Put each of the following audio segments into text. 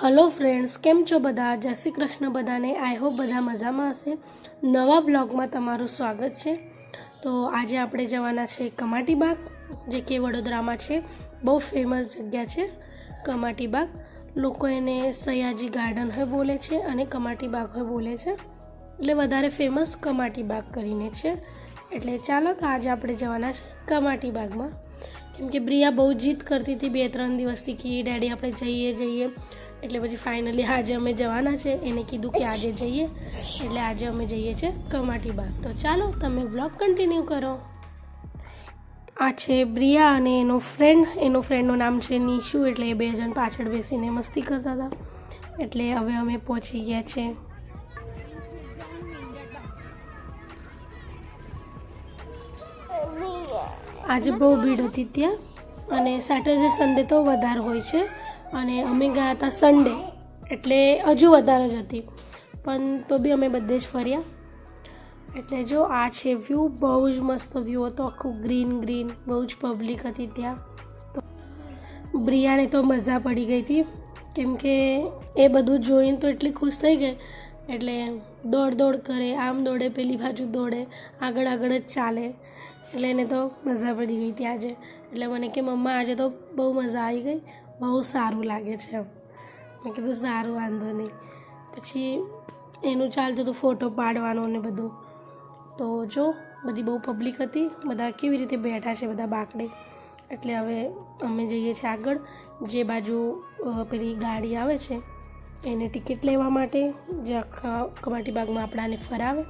Hello friends કેમ છો બધા? જય શ્રી કૃષ્ણ બધાને. આઈ હોપ બધા મજામાં હશે. નવા બ્લોગમાં તમારું સ્વાગત છે. તો આજે આપણે જવાના છે કમાટી બાગ જે કે વડોદરામાં છે. બહુ ફેમસ જગ્યા છે કમાટી બાગ લોકો એને સયાજી ગાર્ડન હોય બોલે છે અને કમાટી બાગ હોય બોલે છે. એટલે વધારે ફેમસ કમાટી બાગ કરીને છે. એટલે ચાલો તો આજે આપણે જવાના છે કમાટી બાગમાં કેમ કે પ્રિયા બહુ જીદ કરતી હતી બે ત્રણ દિવસથી કે ડેડી આપણે જઈએ જઈએ. એટલે પછી ફાઇનલી આજે અમે જવાના છે. એને કીધું કે આજે જઈએ. એટલે આજે અમે જઈએ છીએ કમાટી બાગ. તો ચાલો તમે વ્લોગ કન્ટિન્યુ કરો. આ છે બ્રિયા અને એનો ફ્રેન્ડ એનો ફ્રેન્ડનું નામ છે નિશુ, એટલે એ બે જણ પાછળ બેસીને મસ્તી કરતા હતા. એટલે હવે અમે પહોંચી ગયા છે. આજે બહુ ભીડ હતી ત્યાં. અને સેટરડે સન્ડે તો વધારે હોય છે. અને અમે ગયા હતા સન્ડે એટલે હજુ વધારે જ હતી. પણ તો બી અમે બધે જ ફર્યા. એટલે જો આ છે વ્યૂ બહુ જ મસ્ત વ્યૂ હતો, આખું ગ્રીન ગ્રીન બહુ જ પબ્લિક હતી ત્યાં. તો બ્રિયાને તો મજા પડી ગઈ હતી. કેમ કે એ બધું જોઈને તો એટલી ખુશ થઈ ગઈ. એટલે દોડ દોડ કરે, આમ દોડે, પેલી બાજુ દોડે, આગળ આગળ જ ચાલે. એટલે એને તો મજા પડી ગઈ હતી આજે. એટલે મને કે, મમ્મા, આજે તો બહુ મજા આવી ગઈ. બહુ સારું લાગે છે એમ. મેં કીધું, સારું, વાંધો નહીં. પછી એનું ચાલતું હતું ફોટો પાડવાનો ને બધું. તો જો, બધી બહુ પબ્લિક હતી. બધા કેવી રીતે બેઠા છે બધા બાકડે? એટલે હવે અમે જઈએ છીએ આગળ. જે બાજુ પેલી ગાડી આવે છે, એને ટિકિટ લેવા માટે. જે આખા કમાટી બાગમાં આપણાને ફરાવે.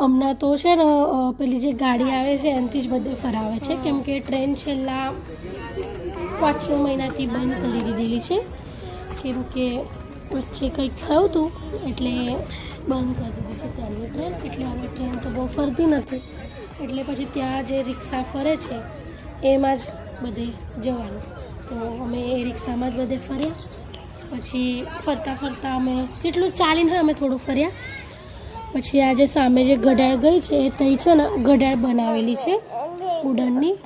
હમણાં તો છે ને પેલી જે ગાડી આવે છે, એનાથી જ બધે ફરાવે છે. કેમ કે ટ્રેન છેલ્લા પાંચ છ મહિનાથી બંધ કરી દીધેલી છે. કેમ કે વચ્ચે કંઈક થયું હતું, એટલે બંધ કરી દીધી છે ત્યાંની ટ્રેન. એટલે હવે ટ્રેન તો બહુ ફરતી નથી. એટલે પછી ત્યાં જે રિક્ષા ફરે છે, એમાં જ બધે જવાનું. તો અમે એ રિક્ષામાં જ બધે ફર્યા. પછી ફરતા ફરતા અમે, જેટલું ચાલીને અમે થોડું ફર્યા. પછી આજે સામે જે ઘડાળ ગઈ છે એ તઈ છે ને ઘડાળ બનાવેલી છે ઉડનની.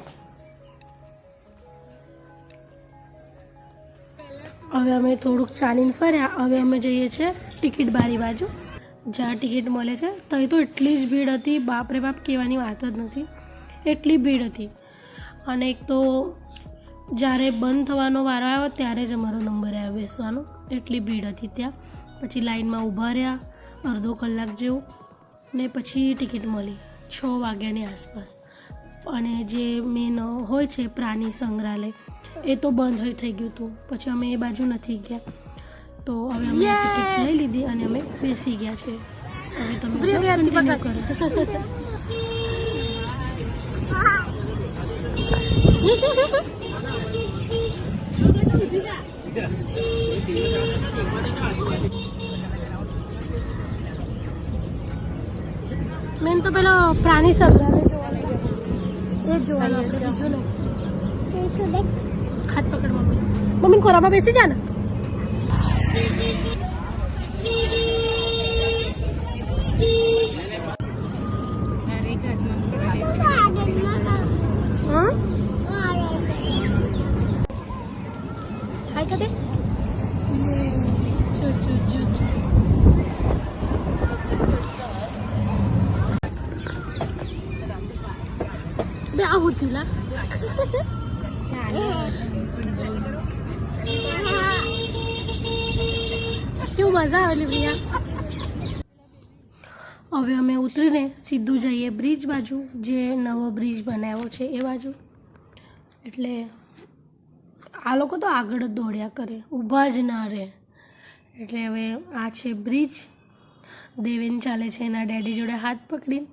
હવે અમે થોડુંક ચાલીને ફર્યા, હવે અમે જઈએ છીએ ટિકિટ બારી બાજુ. જ્યાં ટિકિટ મળે છે, તઈ તો એટલી જ ભીડ હતી બાપરે બાપ કહેવાની વાત જ નથી. એટલી ભીડ હતી. અને એક તો જ્યારે બંધ થવાનો વારો આવ્યો, ત્યારે જ અમારો નંબર આવ્યો બેસવાનો. એટલી ભીડ હતી ત્યાં. પછી લાઈનમાં ઊભા રહ્યા. અડધો કલાક જેવું ને પછી ટિકિટ મળી છ વાગ્યાની આસપાસ. અને જે મેન હોય છે પ્રાણી સંગ્રહાલય એ તો બંધ હોય થઈ ગયું હતું. પછી અમે એ બાજુ નથી ગયા. તો હવે અમે ટિકિટ લઈ લીધી અને અમે બેસી ગયા છે. હવે તમે કરો. તો પેલો પ્રાણી સંગ્રહાલય જોવા લઈ ગયા એ જ જોવાનું આપણે બીજું નહીં હાથ પકડ મમ્મી મમ્મી ખોરામાં બેસી જા ને હા હાય કદે જો જો જો જો બે આવું થયું લા કેવું મજા આવેલી પ્રિયા હવે અમે ઉતરીને સીધું જઈએ બ્રિજ બાજુ, જે નવો બ્રિજ બનાવ્યો છે એ બાજુ. એટલે આ લોકો તો આગળ જ દોડ્યા કરે, ઊભા જ ના રહે. એટલે હવે આ છે બ્રિજ, દેવેન ચાલે છે એના ડેડી જોડે હાથ પકડીને.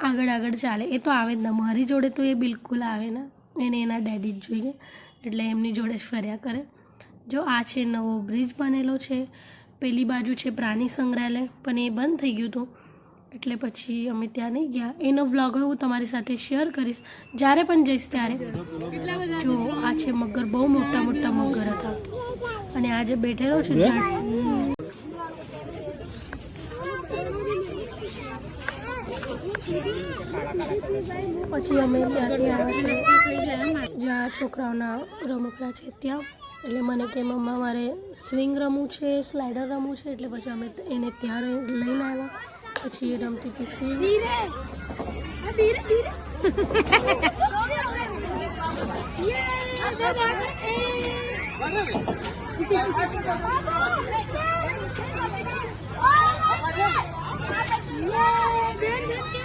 આગળ આગળ ચાલે. એ તો આવે જ ના. મારી જોડે તો એ બિલકુલ આવે ના. એને એના ડેડી જ જોઈએ. એટલે એમની જોડે જ ફર્યા કરે. જો આ છે નવો બ્રિજ બનેલો છે. પેલી બાજુ છે પ્રાણી સંગ્રહાલય. પણ એ બંધ થઈ ગયું હતું. એટલે પછી અમે ત્યાં નહીં ગયા. એનો વ્લોગ હું તમારી સાથે શેર કરીશ. જ્યારે પણ જઈશ ત્યારે. જો આ છે મગર. બહુ મોટા મોટા મગર હતા. અને આજે બેઠેલો છે પછી અમે ત્યાંથી આવ્યા છે જ્યાં છોકરાઓના રમકડા છે ત્યાં. એટલે મને કે મમ્મા મારે સ્વિંગ રમવું છે સ્લાઇડર રમવું છે એટલે પછી અમે એને ત્યાં લઈને આવ્યા. પછી એ રમતી હતી સ્વિંગ.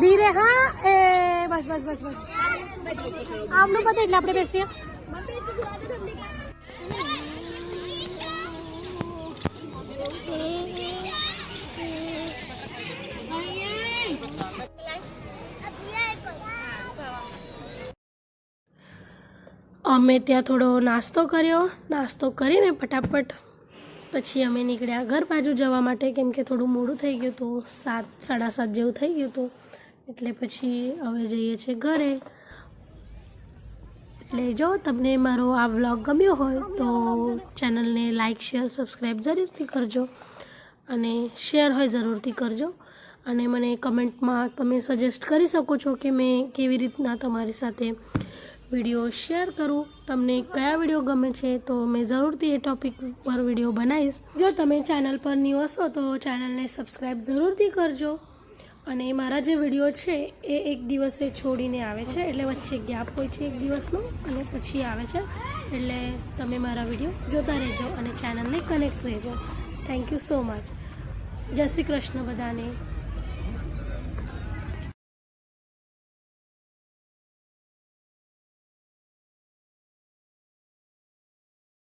ધીરે હા એ બસ બસ બસ બસ આમનું પતે એટલે આપણે બેસીએ અમે ત્યાં થોડો નાસ્તો કર્યો. નાસ્તો કરીને ફટાફટ પછી અમે નીકળ્યા ઘર બાજુ જવા માટે, કેમ કે થોડું મોડું થઈ ગયું હતું, સાત, સાડા સાત જેવું થઈ ગયું હતું. એટલે પછી હવે જઈએ છીએ ઘરે. એટલે જો તમને મારો આ વ્લોગ ગમ્યો હોય તો ચેનલને લાઇક શેર, સબસ્ક્રાઈબ જરૂરથી કરજો અને શેર હોય જરૂરથી કરજો. અને મને કમેન્ટમાં તમે સજેસ્ટ કરી શકો છો કે મેં કેવી રીતના તમારી સાથે વીડિયો શેર કરું. તમને કયા વીડિયો ગમે છે તો મેં જરૂરથી એ ટોપિક પર વીડિયો બનાવીશ. જો તમે ચેનલ પર ન્યૂ હશો તો ચેનલને સબસ્ક્રાઈબ જરૂરથી કરજો. અને મારા જે વીડિયો છે એ એક દિવસે છોડીને આવે છે, એટલે વચ્ચે ગેપ હોય છે એક દિવસનો અને પછી આવે છે. એટલે તમે મારા વીડિયો જોતા રહેજો અને ચેનલને કનેક્ટ રહેજો. થેન્ક યુ સો મચ જય શ્રી કૃષ્ણ બધાને.